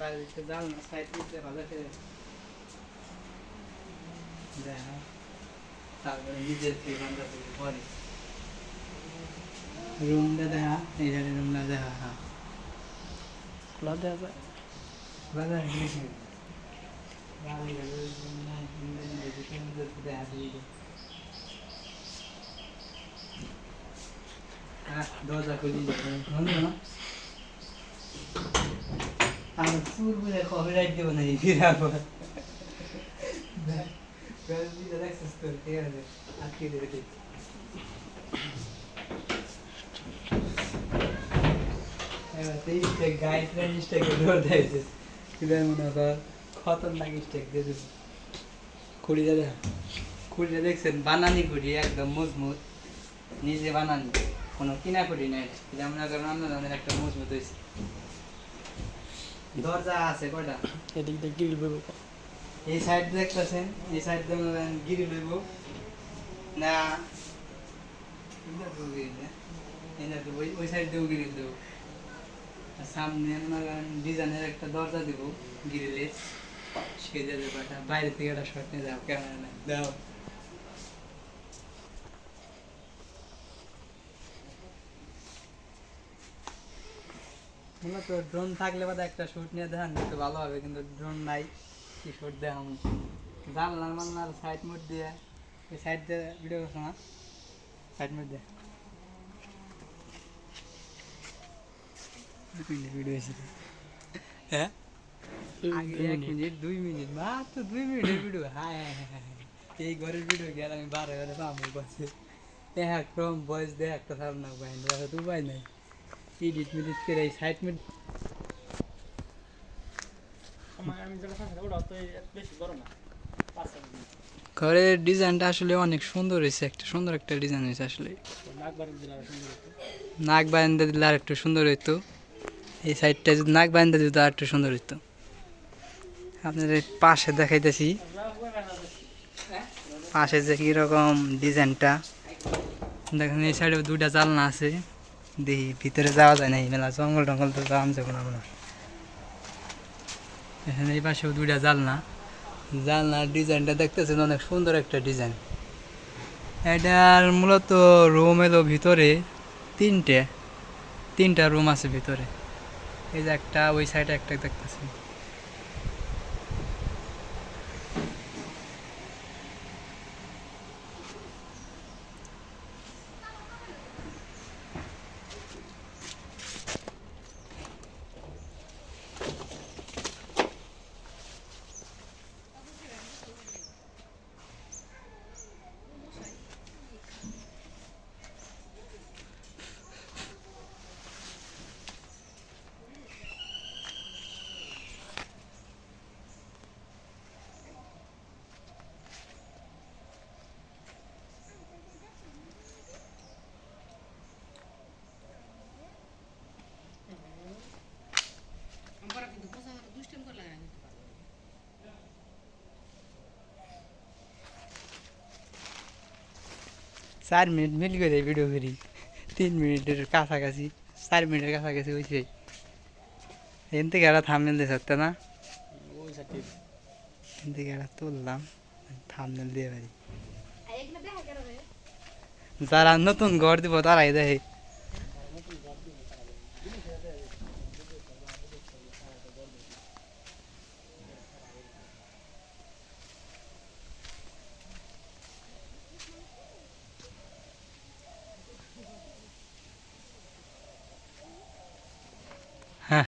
চারিদিকে জানলা সাইড দিতে ভালো করে দেখা তারপরে নিজের ঠিকানটা থেকে পরে। রুমটা দেখা এই জায়গায় রুমটা দেখা হ্যাঁ খোলা দেওয়া যায়। না দেখা। দরজা খুলি বন্ধ না আর চুল বুঝে না ফিরাবো আছে আটকে দেবে দৌড় মনে কর খতরনাক স্টেক দিয়ে খুঁড়িটা দেখ খুঁড়িটা দেখছেন বানানি খুঁড়ি একদম মজবুত নিজে বানানি কোনো কিনা খুঁড়ি নাই মনে করেন আমাদের একটা মজবুত হয়েছে দরজা আছে কয়টা? এদিক দিয়ে গ্রিল বইব। এই সাইড দেখতেছেন এই সাইড গিরি লইব না এগুলা গিরি না। ওই- ওই সাইড দিয়েও গিরি দেবো। সামনে ডিজাইনের একটা দরজা দিব গিরিলে সে যাবে বাইরে থেকে একটা শর্ট নিয়ে যাও ক্যামেরা দাও। মূলত ড্রোন থাকলে বাদে একটা শুট নিয়ে দেখান একটু ভালো হবে কিন্তু ড্রোন নাই কি শুট দেখাম? জানলার মানলার সাইড মোড দিয়ে এই সাইড দিয়ে ভিডিও করছ না? সাইড মোড দিয়ে। ভিডিও এসেছে হ্যাঁ? আগে এক মিনিট দুই মিনিট মাত্র দুই মিনিটের ভিডিও হায় হায় হায়। এই ঘরের ভিডিও গেলে আমি বারো ঘরে পাবো বসে এক ক্রম বয়স দেয় একটা সার না পাই না তো উপায় নাই। এডিট মিডিট করে এই সাইড মিড ঘরের ডিজাইনটা আসলে অনেক সুন্দর হয়েছে একটা সুন্দর একটা ডিজাইন হয়েছে আসলে। নাক বাড়ি দিলে আরও একটু সুন্দর হইতো। এই সাইডটা যদি নাক বান্ধা দিত আর একটু সুন্দর হইতো। আপনাদের পাশে দেখাইতেছি। পাশে যে কীরকম ডিজাইনটা। দেখেন এই সাইডে দুইটা জানলা আছে। দেখি ভিতরে যাওয়া যায় না এই মেলা জঙ্গল টঙ্গল তো যাওয়া যাব না মনে। এখানে এই পাশেও দুইটা জালনা। জালনার ডিজাইনটা দেখতেছেন? অনেক সুন্দর একটা ডিজাইন। এটার মূলত রুম এলো ভিতরে তিনটে। তিনটা রুম আছে ভিতরে। এই যে একটা, ওই সাইডে একটা দেখতেছি চার মিনিট মিল করে ভিডিও করি। তিন মিনিটের কাছাকাছি, চার মিনিটের কাছাকাছি হয়েছে এখান থেকে একটা থামনেল দিয়ে থাকতে না? এখান থেকে একটা তুললাম থামনেল দিয়ে পারি যারা নতুন ঘর দিব তারাই দেখে।